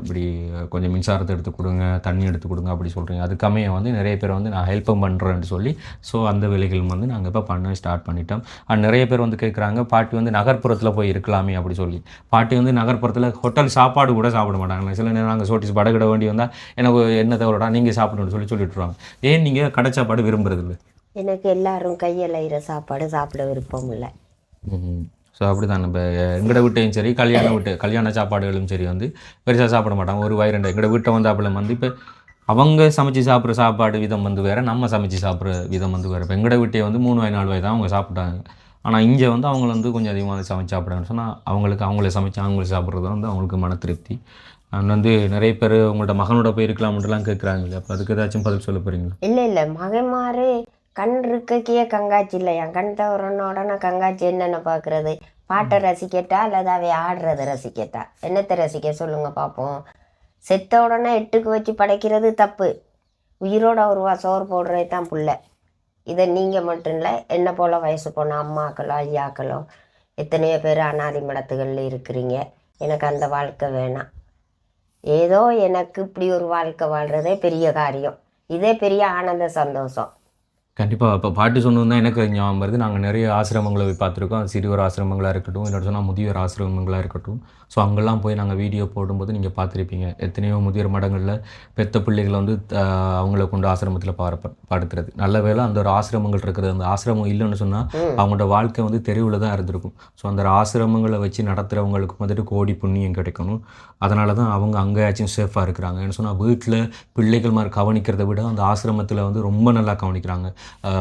இப்படி கொஞ்சம் மின்சாரத்தை எடுத்து கொடுங்க தண்ணி எடுத்து கொடுங்க அப்படி சொல்கிறீங்க அதுக்கமைய வந்து நிறைய பேர் வந்து நான் ஹெல்ப்பும் பண்ணுறேன்னு சொல்லி ஸோ அந்த வேலைகள் வந்து நாங்கள் இப்போ பண்ண ஸ்டார்ட் பண்ணிட்டோம். அண்ட் நிறைய பேர் வந்து கேட்குறாங்க பாட்டி வந்து நகர்ப்புறத்தில் போய் இருக்கலாமே அப்படி சொல்லி. பாட்டி வந்து நகர்ப்புறத்தில் ஹோட்டல் சாப்பாடு கூட சாப்பிட மாட்டாங்க. சில நேரம் நாங்கள் சோட்டிஸ் படகிட வேண்டி வந்தால் எனக்கு என்ன தவிரடா நீங்கள் சாப்பிடணும்னு சொல்லி சொல்லிட்டுருவாங்க ஏன் நீங்கள் கடை சாப்பாடு விரும்புறதில்ல எனக்கு எல்லாரும் கையலைகிற சாப்பாடு சாப்பிட விருப்பம் இல்லை. ஸோ அப்படி தான் இப்போ எங்கட வீட்டையும் சரி கல்யாண வீட்டு கல்யாண சாப்பாடுகளும் சரி வந்து பெருசாக சாப்பிட மாட்டாங்க. ஒரு வயிறு ரெண்டு. எங்கட வீட்டை வந்து அப்பளம் வந்து இப்போ அவங்க சமைச்சு சாப்பிட்ற சாப்பாடு விதம் வந்து வேறு நம்ம சமைச்சு சாப்பிட்ற விதம் வந்து வேறு. இப்போ எங்கட வீட்டை வந்து மூணு வயது நாலு வாய் தான் அவங்க சாப்பிட்டாங்க. ஆனால் இங்கே வந்து அவங்க வந்து கொஞ்சம் அதிகமாக சமைச்சு சாப்பிட்றாங்கன்னு சொன்னால் அவங்களுக்கு அவங்களே சமைச்சு அவங்களே சாப்பிட்றது வந்து அவங்களுக்கு மன திருப்தி. அண்ட் வந்து நிறைய பேர் உங்களோட மகனோட போய் இருக்கலாம்ன்றலாம் கேட்குறாங்க இல்லையா? அப்போ அதுக்கு ஏதாச்சும் பதில் சொல்ல போகிறீங்களா இல்லை இல்லை. மகன்மாரு கண் இருக்கக்கே கங்காச்சி இல்லையா? கண் தவறன உடனே கங்காச்சி என்னென்ன பார்க்குறது பாட்டை ரசிக்கட்டா அல்லது அவை ஆடுறதை ரசிக்கட்டா? என்னத்தை ரசிக்க? சொல்லுங்கள் பார்ப்போம் செத்த உடனே எட்டுக்கு வச்சு படைக்கிறது தப்பு. உயிரோட ஒருவா சோறு போடுறது தான் பிள்ளை. இதை நீங்கள் மட்டும் இல்லை என்ன போல் வயசு போன அம்மாக்களோ ஐயாக்களோ எத்தனையோ பேர் அனாதி மடத்துகளில் இருக்கிறீங்க. எனக்கு அந்த வாழ்க்கை வேணாம். ஏதோ எனக்கு இப்படி ஒரு வாழ்க்கை வாழ்கிறதே பெரிய காரியம். இதே பெரிய ஆனந்த சந்தோஷம். கண்டிப்பாக இப்போ பாட்டு சொன்னது தான் எனக்கு ஞாபகம் வருது. நாங்கள் நிறைய ஆசிரமங்களை போய் பார்த்துருக்கோம். சிறுவர் ஆசிரமங்களாக இருக்கட்டும் இல்லை சொன்னால் முதியோர் ஆசிரமங்களாக இருக்கட்டும். ஸோ அங்கெல்லாம் போய் நாங்கள் வீடியோ போடும்போது நீங்கள் பார்த்துருப்பீங்க. எத்தனையோ முதியோர் மடங்களில் பெத்த பிள்ளைகளை வந்து அவங்கள கொண்டு ஆசிரமத்தில் பார படுத்துறது. நல்ல வேளை அந்த ஒரு ஆசிரமங்கள் இருக்கிறது. அந்த ஆசிரமம் இல்லைன்னு சொன்னால் அவங்களோட வாழ்க்கை வந்து தெருவில் தான் இருந்திருக்கும். ஸோ அந்த ஆசிரமங்களை வச்சு நடத்துகிறவங்களுக்கு வந்துட்டு கோடி புண்ணியம் கிடைக்கணும். அதனால தான் அவங்க அங்கேயாச்சும் சேஃபாக இருக்கிறாங்க. என்ன சொன்னால் வீட்டில் பிள்ளைகள் மாதிரி கவனிக்கிறதை விட அந்த ஆசிரமத்தில் வந்து ரொம்ப நல்லா கவனிக்கிறாங்க.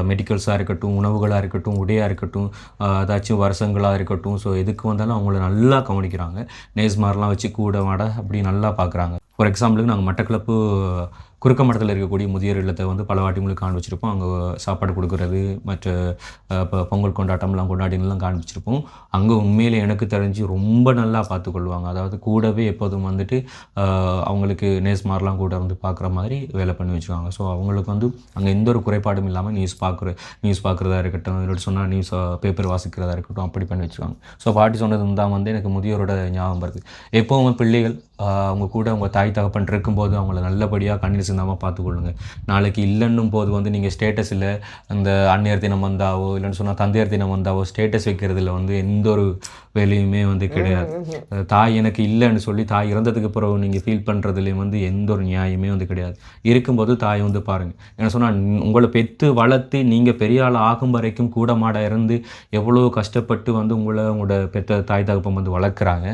மெடிக்கல்ஸாக இருக்கட்டும் உணவுகளாக இருக்கட்டும் உடையாக இருக்கட்டும் ஆஹ் ஏதாச்சும் வருஷங்களாக இருக்கட்டும். ஸோ எதுக்கு வந்தாலும் அவங்கள நல்லா கவனிக்கிறாங்க. நேஸ்மார்லாம் வச்சு கூட மாட அப்படி நல்லா பார்க்குறாங்க ஃபார் எக்ஸாம்பிளுக்கு நாங்கள் மட்டக்களப்பு குறுக்க மடத்தில் இருக்கக்கூடிய முதியோர் இல்லத்தை வந்து பல வாட்டி உங்களுக்கு காண்பிச்சிருப்போம் அங்கே சாப்பாடு கொடுக்குறது மற்ற இப்போ பொங்கல் கொண்டாட்டம்லாம் கொண்டாடினெல்லாம் காண்பிச்சிருப்போம் அங்கே உண்மையில் எனக்கு தெரிஞ்சு ரொம்ப நல்லா பார்த்துக்கொள்வாங்க. அதாவது கூடவே எப்போதும் வந்துட்டு அவங்களுக்கு நேஸ்மார்லாம் கூட வந்து பார்க்குற மாதிரி வேலை பண்ணி வச்சுருவாங்க ஸோ அவங்களுக்கு வந்து அங்கே எந்த ஒரு குறைபாடும் இல்லாமல் நியூஸ் பார்க்குற நியூஸ் பார்க்குறதா இருக்கட்டும் இல்லாட்டி சொன்னால் நியூஸ் பேப்பர் வாசிக்கிறதா இருக்கட்டும் அப்படி பண்ணி வச்சுருவாங்க ஸோ பாட்டி சொன்னது தான் வந்து எனக்கு முதியோரோட ஞாபகம் வருது. எப்போவும் பிள்ளைகள் அவங்க கூட அவங்க தாய் தகப்பன் இருக்கும்போது அவங்கள நல்லபடியாக கண்ணில் சிந்தாமல் பார்த்துக்கொள்ளுங்க. நாளைக்கு இல்லைன்னும் போது வந்து நீங்கள் ஸ்டேட்டஸில் அந்த அந்நியர் தினம் வந்தாவோ இல்லைன்னு சொன்னால் தந்தையர் தினம் வந்தாவோ ஸ்டேட்டஸ் வைக்கிறதுல வந்து எந்த ஒரு வேலையுமே வந்து கிடையாது. தாய் எனக்கு இல்லைன்னு சொல்லி தாய் இறந்ததுக்கு பிறகு நீங்கள் ஃபீல் பண்ணுறதுலேயும் வந்து எந்த ஒரு நியாயமே வந்து கிடையாது. இருக்கும்போது தாய் வந்து பாருங்கள் என்ன சொன்னால் உங்களை பெற்று வளர்த்து நீங்கள் பெரிய ஆள் ஆகும் வரைக்கும் கூட மாட இருந்து எவ்வளோ கஷ்டப்பட்டு வந்து உங்களை உங்களோட பெற்ற தாய் தகப்பன் வந்து வளர்க்குறாங்க.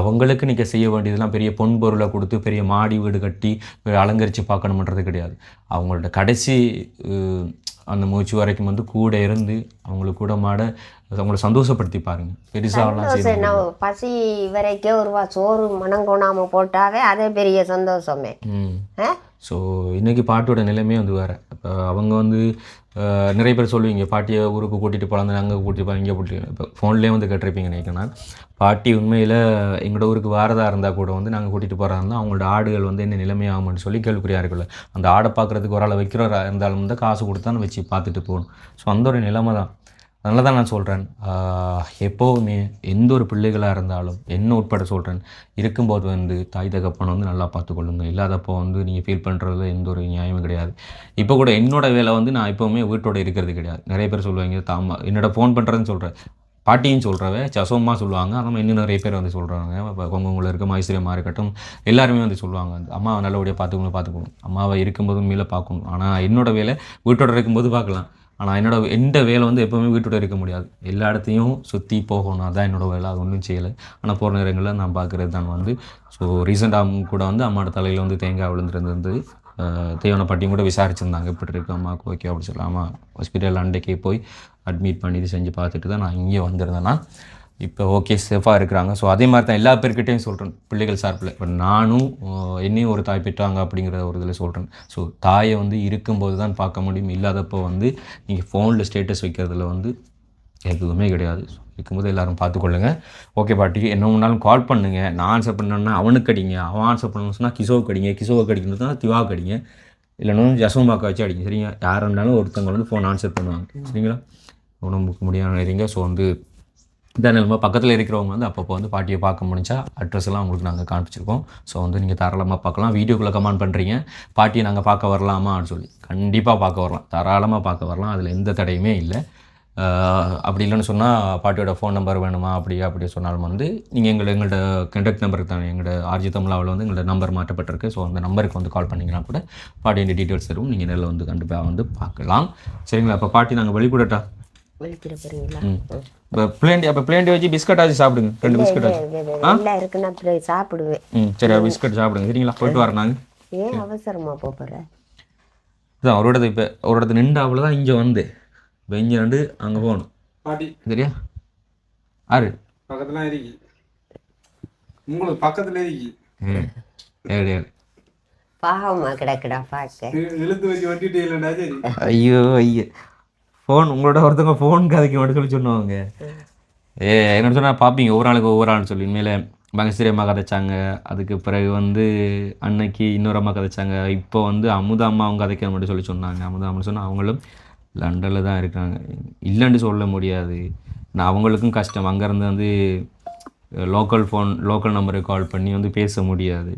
அவங்களுக்கு நீங்கள் செய்ய வேண்டியதெல்லாம் பெரிய பொன் பொருளை கொடுத்து பெரிய மாடி வீடு கட்டி அலங்கரித்து பார்க்கணுமன்றது கிடையாது. அவங்களோட கடைசி அந்த மூச்சு வரைக்கும் வந்து கூட இருந்து அவங்களுக்கு கூட மாட அவங்கள சந்தோஷப்படுத்தி பாருங்க. பெருசாகலாம் பசி வரைக்கும் ஒருவா சோறு மனம் கொணாமல் போட்டாவே அதே பெரிய சந்தோஷமே? ஸோ இன்றைக்கி பாட்டியோட நிலைமையே வந்து வேறு. இப்போ அவங்க வந்து நிறைய பேர் சொல்லுவீங்க பாட்டியை ஊருக்கு கூட்டிகிட்டு போகலாம் அங்கே கூட்டிகிட்டு போகலாம் இங்கே கூட்டிட்டு இப்போ ஃபோன்லேயே வந்து கேட்டிருப்பீங்க நினைக்கிறேன் நான். பாட்டி உண்மையில் எங்களோட ஊருக்கு வாரதாக இருந்தால் கூட வந்து நாங்கள் கூட்டிகிட்டு போகிறதா இருந்தால் அவங்களோட ஆடுகள் வந்து என்ன நிலைமையாகும்னு சொல்லி கேள்விக்குறியாக இருக்குல்ல. அந்த ஆடை பார்க்குறதுக்கு ஒரு ஆளை வைக்கிறவராக இருந்தாலும் வந்து காசு கொடுத்தான்னு வச்சு பார்த்துட்டு போகணும். ஸோ அந்த ஒரு நிலைமை தான். அதனால தான் நான் சொல்கிறேன் எப்போவுமே எந்த ஒரு பிள்ளைகளாக இருந்தாலும் என்ன உட்பட சொல்கிறேன் இருக்கும்போது வந்து தாய் தகப்பனை வந்து நல்லா பார்த்துக்கொள்ளுங்க. இல்லாதப்போ வந்து நீங்கள் ஃபீல் பண்ணுறதுல எந்த ஒரு நியாயமும் கிடையாது. இப்போ கூட என்னோட வேலை வந்து நான் எப்போவுமே வீட்டோட இருக்கிறது கிடையாது. நிறைய பேர் சொல்லுவாங்க தாமா என்னோட ஃபோன் பண்ணுறதுன்னு சொல்கிறேன் பாட்டியும் சொல்கிறவ சசோமா சொல்லுவாங்க. ஆனால் இன்னும் நிறைய பேர் வந்து சொல்கிறாங்க இப்போ கொங்கங்குள்ள இருக்க மைசூரியமாக இருக்கட்டும் எல்லாருமே வந்து சொல்லுவாங்க. அம்மாவை நல்லபடியாக பார்த்துக்கணும் பார்த்துக்கணும் அம்மாவை இருக்கும்போது மேலே பார்க்கணும். ஆனால் என்னோட வேலை வீட்டோட இருக்கும்போது பார்க்கலாம். ஆனால் என்னோட எந்த வேலை வந்து எப்போவுமே வீட்டோட இருக்க முடியாது. எல்லா இடத்தையும் சுற்றி போகணும். அதான் என்னோடய வேலை. அது ஒன்றும் செய்யலை. ஆனால் போகிற நேரங்களில் நான் பார்க்குறது தான் வந்து. ஸோ ரீசெண்டாக கூட வந்து அம்மாவோட தலையில் வந்து தேங்காய் விழுந்துருந்து தேவையான பாட்டியும் கூட விசாரிச்சிருந்தாங்க. எப்படி இருக்கு அம்மாவுக்கு ஓகே அப்படி சொல்லி அம்மா ஹாஸ்பிட்டல் அண்டைக்கே போய் அட்மிட் பண்ணி இது செஞ்சு பார்த்துட்டு தான் நான் இங்கே வந்திருந்தேன்னா இப்போ ஓகே சேஃபாக இருக்கிறாங்க. ஸோ அதே மாதிரி தான் எல்லா பேர்கிட்டையும் சொல்கிறேன் பிள்ளைகள் சார்பில். இப்போ நானும் என்னையும் ஒரு தாய் பெற்றாங்க அப்படிங்கிற ஒரு இதில் சொல்கிறேன் ஸோ தாயை வந்து இருக்கும்போது தான் பார்க்க முடியும். இல்லாதப்போ வந்து நீங்கள் ஃபோனில் ஸ்டேட்டஸ் வைக்கிறதுல வந்து எதுவுமே கிடையாது. ஸோ இருக்கும்போது எல்லாரும் பார்த்துக்கொள்ளுங்க ஓகே பாட்டி என்ன ஒன்றாலும் கால் பண்ணுங்கள் நான் ஆன்சர் பண்ணேன்னா அவனுக்கு அடிங்க. அவன் ஆன்சர் பண்ணணும்னு சொன்னால் கிசோவுக்கு அடிங்க. கிசோவுக்கு அடிக்கணும் திவா திவாவுக்கு அடிங்க. இல்லைன்னா ஜசோமாக்க வச்சு அடிங்க. சரிங்க? யார் இருந்தாலும் ஒருத்தவங்க வந்து ஃபோன் ஆன்சர் பண்ணுவாங்க. சரிங்களா? உடம்புக்கு முடியாமல் இருங்க ஸோ வந்து இந்த நிலைமை பக்கத்தில் இருக்கிறவங்க வந்து அப்பப்போ வந்து பாட்டியை பார்க்க முடிஞ்சா அட்ரஸ் எல்லாம் உங்களுக்கு நாங்கள் காண்பிச்சிருக்கோம். ஸோ வந்து நீங்கள் தாராளமாக பார்க்கலாம். வீடியோக்குள்ளே கமெண்ட் பண்ணுறீங்க பாட்டியை நாங்கள் பார்க்க வரலாமான்னு சொல்லி. கண்டிப்பாக பார்க்க வரலாம். தாராளமாக பார்க்க வரலாம். அதில் எந்த தடையுமே இல்லை. அப்படி இல்லைன்னு சொன்னால் பாட்டியோட ஃபோன் நம்பர் வேணுமா? அப்படி அப்படி சொன்னாலும் வந்து நீங்கள் எங்களை எங்களோட கண்டக்ட் நம்பருக்கு தான். எங்களோட ஆர்ஜி தமிழாவில் வந்து எங்களோட நம்பர் மாற்றப்பட்டிருக்கு. ஸோ அந்த நம்பருக்கு வந்து கால் பண்ணிங்கன்னா கூட பாட்டியோட டீட்டெயில்ஸ் தரும் நீங்கள் நேரில் வந்து கண்டிப்பாக வந்து பார்க்கலாம். சரிங்களா? அப்போ பாட்டி நாங்கள் வெளிப்படட்டா வெளிக்கிற போறீங்களா ம். இப்போ பிளேண்டி அப்போ பிளேண்டி வச்சு பிஸ்கட் ஆச்சு சாப்பிடுங்க. ரெண்டு பிஸ்கட் ஆச்சு. இருக்குன்னா அப்புறம் சாப்பிடுவேன். ம் சரி பிஸ்கட் சாப்பிடுங்க. சரிங்களா? போயிட்டு வரேன் நாங்கள் ஏன் அவசரமா போற? இதான் ஒரு இடத்து இப்போ ஒரு இடத்து நின்று தான் இங்கே வந்து. இப்போ இங்கே ரெண்டு அங்கே போகணும். பாட்டி. சரியா? ஆறு. பக்கத்துல இருக்கு உங்களுக்கு பக்கத்துல இருக்கு பாவமா கிடக்குடா பார்க்க இ- இழுத்து வச்சு வட்டிட்டு இல்லைடா சரி. ஐயோ ஐயோ. ஃபோன் உங்களோட ஒருத்தவங்க ஃபோன் கதைக்கு மட்டும் சொல்லி சொன்னவங்க ஏ என்னோட சொன்னால் பார்ப்பீங்க ஒவ்வொரு நாளுக்கு ஒவ்வொரு ஆள்னு சொல்லி. இனிமேல் மகசூரி அம்மா கதைச்சாங்க. அதுக்கு பிறகு வந்து அன்னைக்கு இன்னொரு அம்மா கதைச்சாங்க. இப்போ வந்து அமுதா அம்மா அவங்க கதைக்க மட்டும் சொல்லி சொன்னாங்க. அமுதா அம்மா சொன்னால் அவங்களும் லண்டனில் தான் இருக்காங்க இல்லைன்னு சொல்ல முடியாது. நான் அவங்களுக்கும் கஷ்டம். அங்கேருந்து வந்து லோக்கல் ஃபோன் லோக்கல் நம்பருக்கு கால் பண்ணி வந்து பேச முடியாது.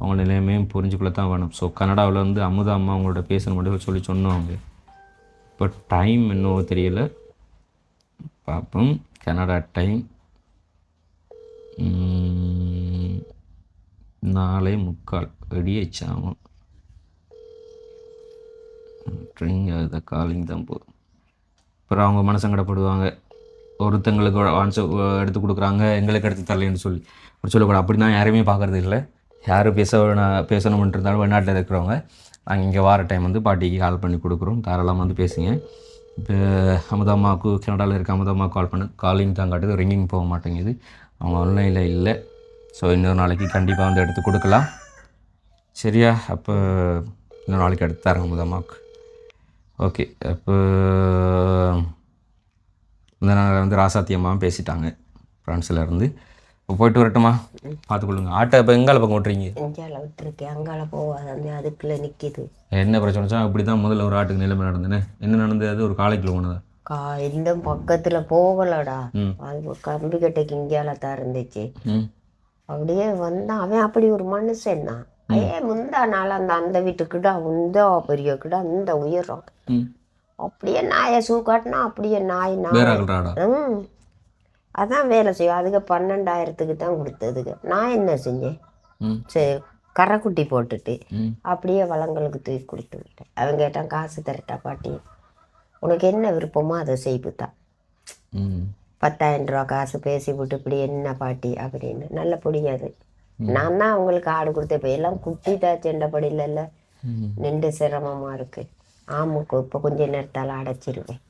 அவங்க நிலையமே புரிஞ்சுக்கொள்ள தான் வேணும். ஸோ கனடாவில் வந்து அமுதா அம்மா அவங்களோட பேசணும் மட்டும் சொல்லி சொன்னவங்க இப்போ டைம் என்னவோ தெரியல. பார்ப்போம். கனடா டைம் நாளை முக்கால். வெடியச்சாகும் ட்ரிங் த காலிங் தான் போதும் அப்புறம் அவங்க மனசங்கடப்படுவாங்க. ஒருத்தங்களுக்கு ஆன்சர் எடுத்து கொடுக்குறாங்க. எங்களுக்கு எடுத்து தரலன்னு சொல்லி. அப்படி சொல்லக்கூடாது அப்படி தான் யாரையுமே பார்க்குறது இல்லை. யார் பேச வேணா- இருந்தாலும் வெளிநாட்டில் இருக்கிறவங்க. நாங்கள் இங்கே வார டைம் வந்து பாட்டிக்கு கால் பண்ணி கொடுக்குறோம். தாராளமாக வந்து பேசுங்க. இப்போ அமுதாம்மாவுக்கு கனடாவில் இருக்க அமுதாம்மா கால் பண்ணு காலிங் தான் காட்டுது. ரிங்கிங் போக மாட்டேங்குது. அவங்க ஆன்லைனில் இல்லை. ஸோ இன்னொரு நாளைக்கு கண்டிப்பாக வந்து எடுத்து கொடுக்கலாம். சரியா? அப்போ இன்னொரு நாளைக்கு எடுத்து தரேன் அமுதாம்மாவுக்கு ஓகே அப்போ இந்த நாள் வந்து ராசாத்தியம்மாவும் பேசிட்டாங்க ஃப்ரான்ஸில் இருந்து. இப்போ போயிட்டு வரட்டுமா? பார்த்துக்கொள்ளுங்க ஆட்டோ இப்போ எங்கால பக்கம் ஓட்டுறீங்க? இந்தியாவில் விட்டுருக்கேன் அங்கால போகாது. அந்த அதுக்குள்ளே நிற்கிது என்ன பிரச்சனை வச்சா அப்படி தான் முதல்ல ஒரு ஆட்டுக்கு நிலைமை நடந்ததுன்னு என்ன? நடந்தது? அது ஒரு காலேஜில் போனதா? கா இந்த பக்கத்தில் போகலடா. அது கம்பி கட்டைக்கு இந்தியால தான் இருந்துச்சு. அப்படியே வந்தான் அவன் அப்படி ஒரு மனுஷன் தான். ஏ முந்தா நாள் அந்த அந்த வீட்டுக்கிட்ட அந்த பெரிய கிட்ட அந்த உயரம் அப்படியே நாயை சூ காட்டினா அப்படியே நாய் நாய். ம். அதான் வேலை செய்யும். அதுக்கு பன்னெண்டாயிரத்துக்கு தான் கொடுத்ததுக்கு. நான் என்ன செஞ்சேன்? சரி கரைக்குட்டி போட்டுட்டு அப்படியே வளங்களுக்கு தூக்கி கொடுத்து விட்டேன். அவன் கேட்டான் காசு தரட்டா பாட்டி. உனக்கு என்ன விருப்பமோ அதை செய்துதான் ம். பத்தாயிரம் ரூபா காசு பேசி விட்டு இப்படி என்ன பாட்டி அப்படின்னு. நல்ல பிடிக்காது நான் தான் அவங்களுக்கு ஆடு கொடுத்தேன். இப்போ எல்லாம் குட்டி தான் செண்டப்படி இல்லைல்ல. நின்று சிரமமாக இருக்கு. ஆமுக்கு இப்போ கொஞ்ச நேரத்தால் அடைச்சிருவேன்.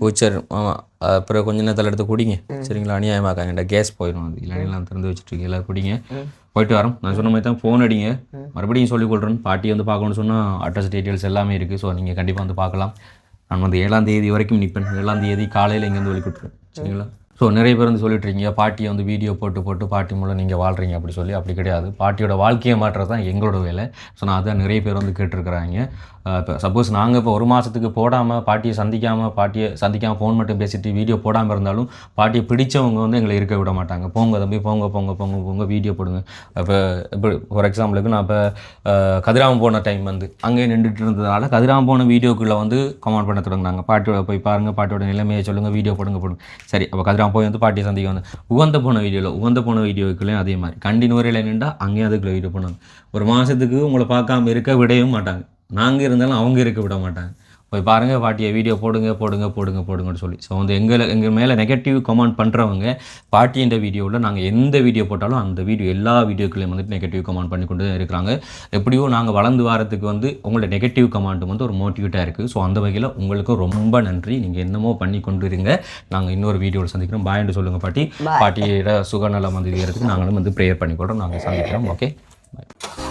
பூச்சர் ஆமாம் அப்புறம் கொஞ்ச நேரத்தில் எடுத்து குடிங்க. சரிங்களா? அநியாயமாக்காங்க என்கிட்ட கேஸ் போயிடும் அது. இல்லைலாம் திறந்து வச்சுட்டு எல்லாம் குடிங்க. போயிட்டு வரோம். நான் சொன்ன மாதிரி தான் ஃபோன் அடிங்க மறுபடியும் சொல்லிக் கொடுறேன் பாட்டி வந்து பார்க்கணும்னு சொன்னால் அட்ரஸ் டீட்டெயில்ஸ் எல்லாமே இருக்குது ஸோ நீங்கள் கண்டிப்பாக வந்து பார்க்கலாம். நான் வந்து ஏழாம் தேதி வரைக்கும் நிற்பேன் ஏழாம் தேதி காலையில் இங்கேருந்து வெளி கொடுத்துருவேன் சரிங்களா? ஸோ நிறைய பேர் வந்து சொல்லிட்டு இருக்கீங்க. பாட்டியை வந்து வீடியோ போட்டு போட்டு பாட்டி மூலம் நீங்கள் வாழ்றீங்க அப்படி சொல்லி. அப்படி கிடையாது. பாட்டியோட வாழ்க்கையை மாற்றுறது தான் எங்களோட வேலை. ஸோ நான் அதான் நிறைய பேர் வந்து கேட்டிருக்கிறாங்க. இப்போ சப்போஸ் நாங்கள் இப்போ ஒரு மாதத்துக்கு போடாமல் பாட்டியை சந்திக்காமல் பாட்டியை சந்திக்காமல் ஃபோன் மட்டும் பேசிட்டு வீடியோ போடாமல் இருந்தாலும் பாட்டியை பிடிச்சவங்க வந்து எங்களை இருக்க விட மாட்டாங்க. போங்க தம்பி போங்க போங்க போங்க போங்க வீடியோ போடுங்க. இப்போ இப்போ ஃபார் எக்ஸாம்பிளுக்கு நான் இப்போ கதிராமம் போன டைம் வந்து அங்கேயே நின்றுட்டு இருந்ததால கதிராமம் போன வீடியோக்குள்ளே வந்து கமெண்ட் பண்ண தொடங்கினாங்க. பாட்டியோட போய் பாருங்கள் பாட்டியோட நிலைமையை சொல்லுங்கள் வீடியோ போடுங்க போடுங்க. சரி அப்போ கதிராமம் போய் வந்து பாட்டியை சந்திக்க வந்து உகந்த போன வீடியோவில் உகந்த போன வீடியோக்குள்ளேயும் அதே மாதிரி. கண்டினியூரில் நின்றால் அங்கேயும் அதுக்குள்ளே வீடியோ பண்ணுவாங்க ஒரு மாதத்துக்கு உங்களை பார்க்காம இருக்க விடவும் மாட்டாங்க. நாங்கள் இருந்தாலும் அவங்க இருக்க விட மாட்டாங்க. போய் பாருங்கள் பாட்டியை வீடியோ போடுங்க போடுங்க போடுங்க போடுங்கன்னு சொல்லி. ஸோ வந்து எங்களை எங்கள் மேலே நெகட்டிவ் கமெண்ட் பண்ணுறவங்க பாட்டின்ற வீடியோவில் நாங்கள் எந்த வீடியோ போட்டாலும் அந்த வீடியோ எல்லா வீடியோக்களையும் வந்துட்டு நெகட்டிவ் கமெண்ட் பண்ணி கொண்டு இருக்கிறாங்க. எப்படியோ நாங்கள் வளர்ந்து வாரத்துக்கு வந்து உங்களோட நெகட்டிவ் கமெண்ட் வந்து ஒரு மோட்டிவேட்டாக இருக்குது ஸோ அந்த வகையில் உங்களுக்கு ரொம்ப நன்றி. நீங்கள் என்னமோ பண்ணி கொண்டு இருங்க நாங்கள் இன்னொரு வீடியோவில் சந்திக்கிறோம். பாய்ன்னு சொல்லுங்கள் பாட்டி. பாட்டியோட சுகநலம் வந்து இருக்கிறதுக்கு நாங்களும் வந்து ப்ரேயர் பண்ணிக்கொள்கிறோம் நாங்கள் சந்திக்கிறோம். Okay bye